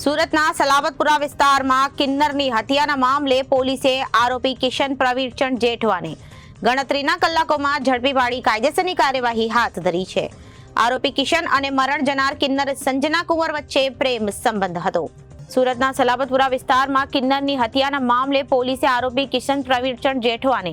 સુરતના સલાબતપુરા વિસ્તારમાં કિન્નરની હત્યાના મામલે પોલીસે આરોપી કિશન પ્રવીરચંદ જેઠવાને ગણતરીના કલાકોમાં ઝડપી પાડી કાયદેસરની કાર્યવાહી હાથ ધરી છે. આરોપી કિશન અને મરણ જનાર કિન્નર સંજના કુંવર વચ્ચે પ્રેમ સંબંધ હતો. સુરતના સલાબતપુરા વિસ્તારમાં કિન્નરની હત્યાના મામલે પોલીસે આરોપી કિશન પ્રવીરચંદ જેઠવાને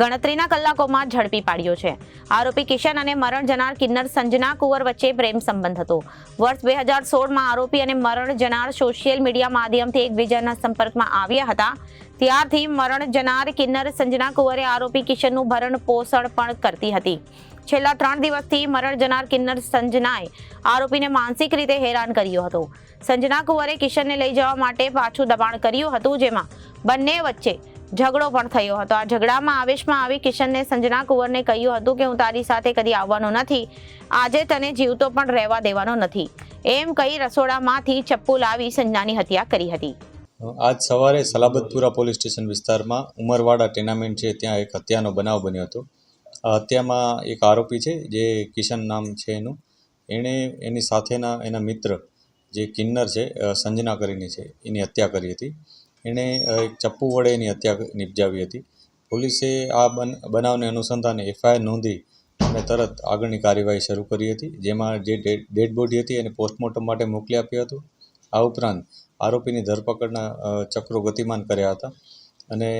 ગણતરીના કલાકોમાં ઝડપી પાડ્યો છે. આરોપી કિશન અને મરણ જનાર કિન્નર સંજના કુંવર વચ્ચે પ્રેમ સંબંધ હતો. વર્ષ બે હજાર સોળમાં આરોપી અને મરણ જનાર સોશિયલ મીડિયા માધ્યમથી એકબીજાના સંપર્કમાં આવ્યા હતા. ત્યારથી મરણ જનાર કિન્નર સંજના કુંવરે આરોપી કિશનનું ભરણ પોષણ પણ કરતી હતી. છેલ્લા ત્રણ દિવસથી મરણ જનાર કિન્નર સંજનાએ આરોપીને માનસિક રીતે હેરાન કર્યો હતો. સંજના કુંવરે કિશનને લઈ જવા માટે પાછું દબાણ કર્યું હતું, જેમાં બંને વચ્ચે ઝઘડો પણ થયો હતો. આ ઝઘડામાં આવેશમાં આવી કિશનને સંજના કુંવરને કહ્યું હતું કે, હું તારી સાથે કદી આવવાનો નથી. આજે તને જીવતો પણ રહેવા દેવાનો નથી. એમ કહી રસોડામાંથી ચપ્પુ લાવી સંજનાની હત્યા કરી હતી. આજ સવારે સલાબતપુરા પોલીસ સ્ટેશન વિસ્તારમાં ઉમરવાડા ટેનામેન્ટ છે, ત્યાં એક હત્યાનો બનાવ બન્યો હતો. હત્યામાં એક આરોપી છે, જે કિશન નામ છે એનું. એણે એની સાથેના એના મિત્ર, જે કિન્નર છે સંજના કરીને છે, એની હત્યા કરી હતી. એણે એક ચપ્પુ વડે એની હત્યા નિપજાવી હતી. પોલીસે આ બન, બનાવને અનુસંધાને એફઆઈઆર નોંધી અને તરત આગળની કાર્યવાહી શરૂ કરી હતી, જેમાં જે ડેડ બોડી હતી એને પોસ્ટમોર્ટમ માટે મોકલી આપ્યું હતું. આ ઉપરાંત આરોપીની ધરપકડના ચક્રો ગતિમાન કર્યા હતા અને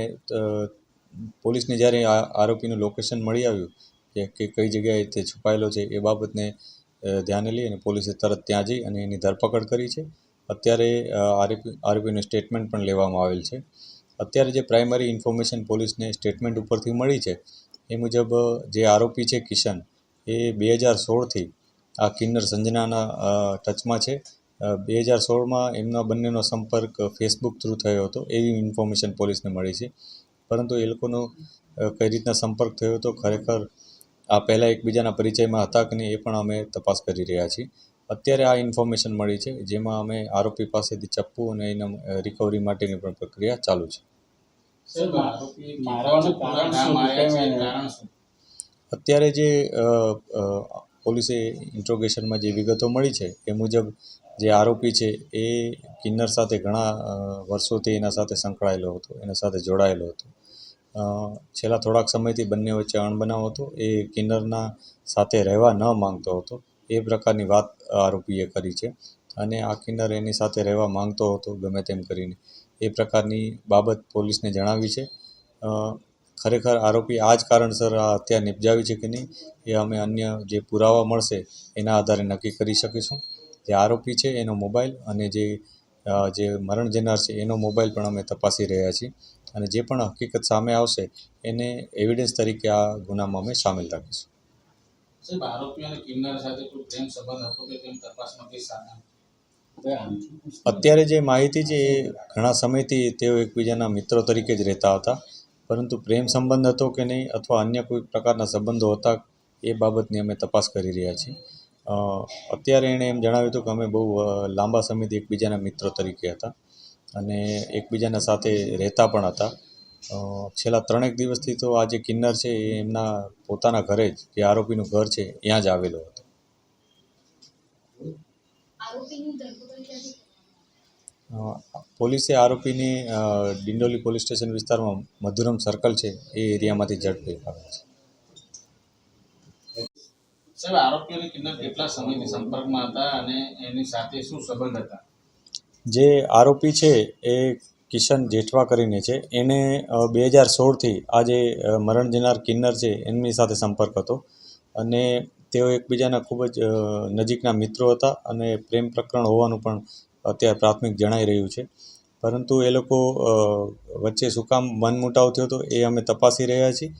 પોલીસને જ્યારે આ આરોપીનું લોકેશન મળી આવ્યું કે કે કઈ જગ્યાએ તે છુપાયેલો છે એ બાબતને ધ્યાને લઈ અને પોલીસે તરત ત્યાં જઈ અને એની ધરપકડ કરી છે. અત્યારે આરોપી, આરોપીનું સ્ટેટમેન્ટ પણ લેવામાં આવેલ છે. અત્યારે જે પ્રાઇમરી ઇન્ફોર્મેશન પોલીસને સ્ટેટમેન્ટ ઉપરથી મળી છે, એ મુજબ જે આરોપી છે કિશન, એ બે હજાર સોળથી આ કિન્નર સંજનાના ટચમાં છે. બે હજાર સોળમાં એમના બંનેનો સંપર્ક ફેસબુક થ્રુ થયો હતો. એવી ઇન્ફોર્મેશન પોલીસને મળી છે. પરંતુ એ લોકોનો કઈ રીતના સંપર્ક થયો હતો ખરેખર આ પહેલાં એકબીજાના પરિચયમાં હતા કે નહીં એ પણ અમે તપાસ કરી રહ્યા છીએ. અત્યારે આ ઇન્ફોર્મેશન મળી છે જેમાં અમે આરોપી પાસેથી ચપ્પુ અને એના રિકવરી માટેની પણ પ્રક્રિયા ચાલુ છે. અત્યારે જે પોલીસે ઇન્ટ્રોગેશનમાં જે વિગતો મળી છે એ મુજબ જે આરોપી છે એ કિન્નર સાથે ઘણા વર્ષોથી એના સાથે સંકળાયેલો હતો, એના સાથે જોડાયેલો હતો. છેલ્લા થોડાક સમયથી બંને વચ્ચે અણબનાવ હતો. એ કિન્નરના સાથે રહેવા ન માંગતો હતો. એ પ્રકારની વાત આરોપીએ કરી છે અને આ કિન્નર એની સાથે રહેવા માંગતો હતો ગમે તેમ કરીને. એ પ્રકારની બાબત પોલીસને જણાવી છે. ખરેખર આરોપી આ જ કારણસર આ હત્યા નિપજાવી છે કે નહીં એ અમે અન્ય જે પુરાવા મળશે એના આધારે નક્કી કરી શકીશું. જે આરોપી છે એનો મોબાઈલ અને જે જે મરણ જનાર છે એનો મોબાઈલ પણ અમે તપાસી રહ્યા છીએ અને જે પણ હકીકત સામે આવશે એને એવિડન્સ તરીકે આ ગુનામાં અમે સામેલ રાખીશું. સાહેબ આરોપી અને કિન્નર સાથે કોઈ પ્રેમ સંબંધ હતો કે તેમ તપાસમાંથી સામે અત્યારે જે માહિતી છે એ ઘણા સમયથી તેઓ એકબીજાના મિત્રો તરીકે જ રહેતા હતા. પરંતુ પ્રેમ સંબંધ હતો કે નહીં અથવા અન્ય કોઈ પ્રકારના સંબંધો હતા એ બાબતની અમે તપાસ કરી રહ્યા છીએ. અત્યારે એણે એમ જણાવ્યું હતું કે અમે બહુ લાંબા સમયથી એકબીજાના મિત્રો તરીકે હતા અને એકબીજાના સાથે રહેતા પણ હતા. છેલ્લા ત્રણેક દિવસથી તો આ જે કિન્નર છે એ એમના પોતાના ઘરે જ જે આરોપીનું ઘર છે ત્યાં જ આવેલો હતો. અ, પોલીસે આરોપીની ડિંડોલી પોલીસ સ્ટેશન વિસ્તારમાં મધુરમ સર્કલ છે એ એરિયામાંથી ઝડપી પાડ્યો છે. સાહેબ આરોપી અને કેટલા સમયથી સંપર્કમાં હતા અને એની સાથે શું સંબંધ હતા? જે આરોપી છે એ કિશન જેઠવા કરીને છે. એને બે હજાર સોળથી આ જે મરણ જનાર કિન્નર છે એમની સાથે સંપર્ક હતો. અને તેઓ એકબીજાના ખૂબ જ નજીકના મિત્રો હતા અને પ્રેમ પ્રકરણ હોવાનું પણ અત્યારે પ્રાથમિક જણાઈ રહ્યું છે. પરંતુ એ લોકો વચ્ચે શું કામ મનમુટાવ થયો હતો એ અમે તપાસી રહ્યા છીએ.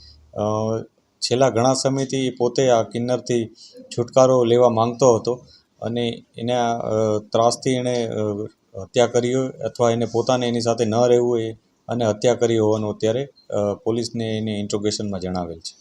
છેલ્લા ઘણા સમયથી પોતે આ કિન્નરથી છુટકારો લેવા માંગતો હતો અને એના ત્રાસથી એણે હત્યા કરી હોય અથવા એને પોતાને એની સાથે ન રહેવું હોય અને હત્યા કરી હોવાનું અત્યારે પોલીસને એને ઇન્ટ્રોગેશનમાં જણાવેલ છે.